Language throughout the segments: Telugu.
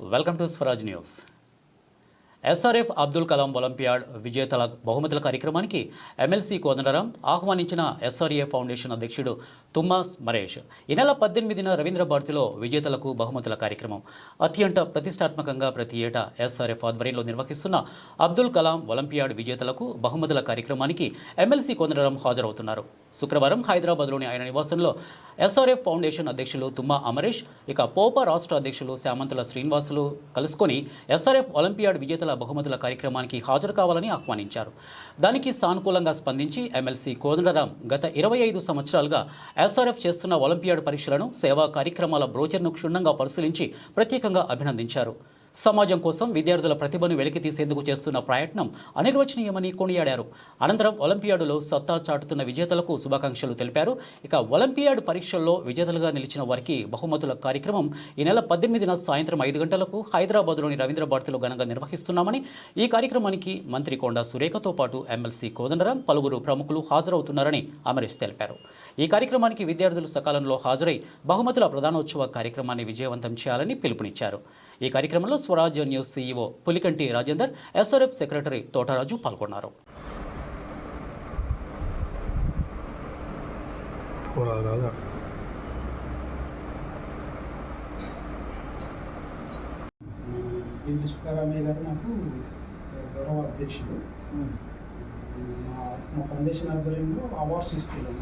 Welcome to Swaraj news. SRF Abdul Kalam olympiad విజేతల బహుమతుల కార్యక్రమానికి ఎమ్మెల్సీ కోదండరాం ఆహ్వానించిన ఎస్ఆర్ఏ ఫౌండేషన్ అధ్యక్షుడు తుమ్మాస్ మరేష్. ఈ నెల పద్దెనిమిదిన రవీంద్ర భారతిలో విజేతలకు బహుమతుల కార్యక్రమం. అత్యంత ప్రతిష్టాత్మకంగా ప్రతి ఏటా ఎస్ఆర్ఎఫ్ ఆధ్వర్యంలో నిర్వహిస్తున్న అబ్దుల్ కలాం ఒలింపియాడ్ విజేతలకు బహుమతుల కార్యక్రమానికి ఎమ్మెల్సీ కోదండరాం హాజరవుతున్నారు. శుక్రవారం హైదరాబాద్లోని ఆయన నివాసంలో ఎస్ఆర్ఎఫ్ ఫౌండేషన్ అధ్యక్షులు తుమ్మా అమరేష్ ఇక పోపా రాష్ట్ర అధ్యక్షులు శామంతుల శ్రీనివాసులు కలుసుకొని ఎస్ఆర్ఎఫ్ ఒలింపియాడ్ విజేతల బహుమతుల కార్యక్రమానికి హాజరు కావాలని ఆహ్వానించారు. దానికి సానుకూలంగా స్పందించి ఎమ్మెల్సీ కోదండరాం గత ఇరవై ఐదు సంవత్సరాలుగా ఎస్ఆర్ఎఫ్ చేస్తున్న ఒలింపియాడ్ పరీక్షలను సేవా కార్యక్రమాల బ్రోచర్ను క్షుణ్ణంగా పరిశీలించి ప్రత్యేకంగా అభినందించారు. సమాజం కోసం విద్యార్థుల ప్రతిభను వెలికి తీసేందుకు చేస్తున్న ప్రయత్నం అనిర్వచనీయమని కొనియాడారు. అనంతరం ఒలింపియాడులో సత్తా చాటుతున్న విజేతలకు శుభాకాంక్షలు తెలిపారు. ఇక ఒలింపియాడ్ పరీక్షల్లో విజేతలుగా నిలిచిన వారికి బహుమతుల కార్యక్రమం ఈ నెల పద్దెనిమిదిన సాయంత్రం ఐదు గంటలకు హైదరాబాద్లోని రవీంద్ర భారతిలో ఘనంగా నిర్వహిస్తున్నామని ఈ కార్యక్రమానికి మంత్రి కొండా సురేఖతో పాటు ఎమ్మెల్సీ కోదండరాం పలువురు ప్రముఖులు హాజరవుతున్నారని అమరేష్ తెలిపారు. ఈ కార్యక్రమానికి విద్యార్థులు సకాలంలో హాజరై బహుమతుల ప్రధానోత్సవ కార్యక్రమాన్ని విజయవంతం చేయాలని పిలుపునిచ్చారు. ఈ కార్యక్రమంలో Swarajya news CEO Pulikanti Rajender SRF secretary Thotaraju పాల్గొన్నారు. గారు నాకు గౌరవ అధ్యక్షుడు మా మా ఫౌండేషన్ ఆధ్వర్యంలో అవార్డ్స్ ఇస్తున్నాం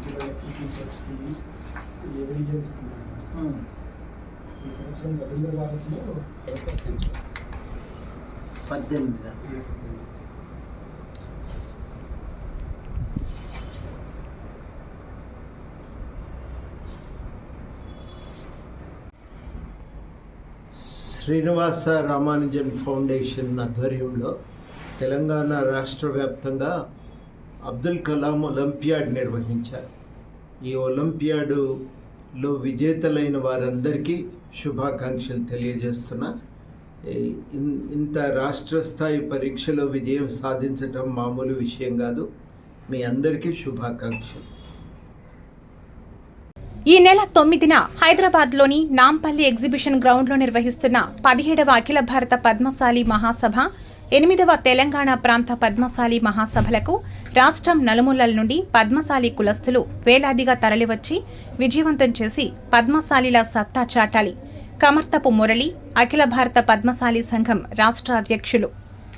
టీచర్స్కి ఎవరి ఇయర్ ఇస్తున్నాం ఈ సంవత్సరం రవీంద్ర భారత్లో? పద్దెనిమిది. శ్రీనివాస రామానుజన్ ఫౌండేషన్ ఆధ్వర్యంలో తెలంగాణ రాష్ట్ర వ్యాప్తంగా అబ్దుల్ కలాం ఒలింపియాడ్ నిర్వహించారు ఈ లో విజేతలైన వారందరికీ శుభాకాంక్షలు తెలియజేస్తున్నా. ఇన్- ఇంత రాష్ట్ర స్థాయి పరీక్షలో విజయం సాధించటం మామూలు విషయం కాదు. మీ అందరికీ శుభాకాంక్షలు. ఈ నెల తొమ్మిదిన హైదరాబాద్లోని నాంపల్లి ఎగ్జిబిషన్ గ్రౌండ్లో నిర్వహిస్తున్న పదిహేడవ అఖిల భారత పద్మశాలి మహాసభ ఎనిమిదవ తెలంగాణ ప్రాంత పద్మశాలి మహాసభలకు రాష్ట్రం నలుమూలల నుండి పద్మశాలి కులస్తులు వేలాదిగా తరలివచ్చి విజయవంతం చేసి పద్మశాలిల సత్తా చాటాలి. కమర్తపు మురళి అఖిల భారత పద్మశాలి సంఘం రాష్ట్ర అధ్యక్షులు